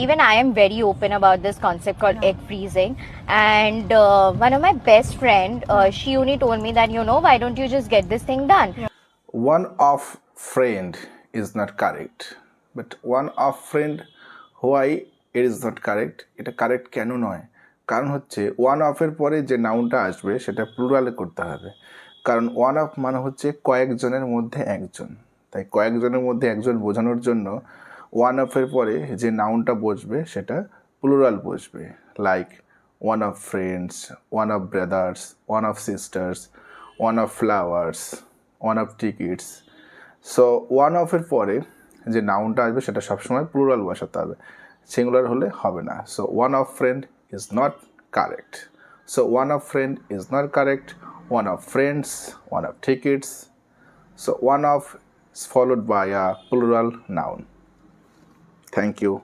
Even I am very open about this concept called egg freezing. And uh, one of my best friend, uh, she only told me that, you know, why don't you just get this thing done? Yeah. one of friend is not correct but one of friend why it is not correct এটা correct কেন নয় কারণ হচ্ছে one অফের পরে যে নাউনটা আসবে সেটা প্লুরালে করতে হবে কারণ ওয়ান অফ মানে হচ্ছে কয়েকজনের মধ্যে একজন তাই কয়েকজনের মধ্যে একজন বোঝানোর জন্য ওয়ান অফের পরে যে নাউনটা বসবে সেটা প্লুরাল বসবে like one of friends one of brothers one of sisters one of flowers one of tickets so one অফের পরে যে নাউনটা আসবে সেটা সবসময় প্লুরাল বসাতে হবে সিঙ্গুলার হলে হবে না so one of friend is not correct so one of friend is not correct one of friends one of tickets so one of followed by a plural noun. Thank you.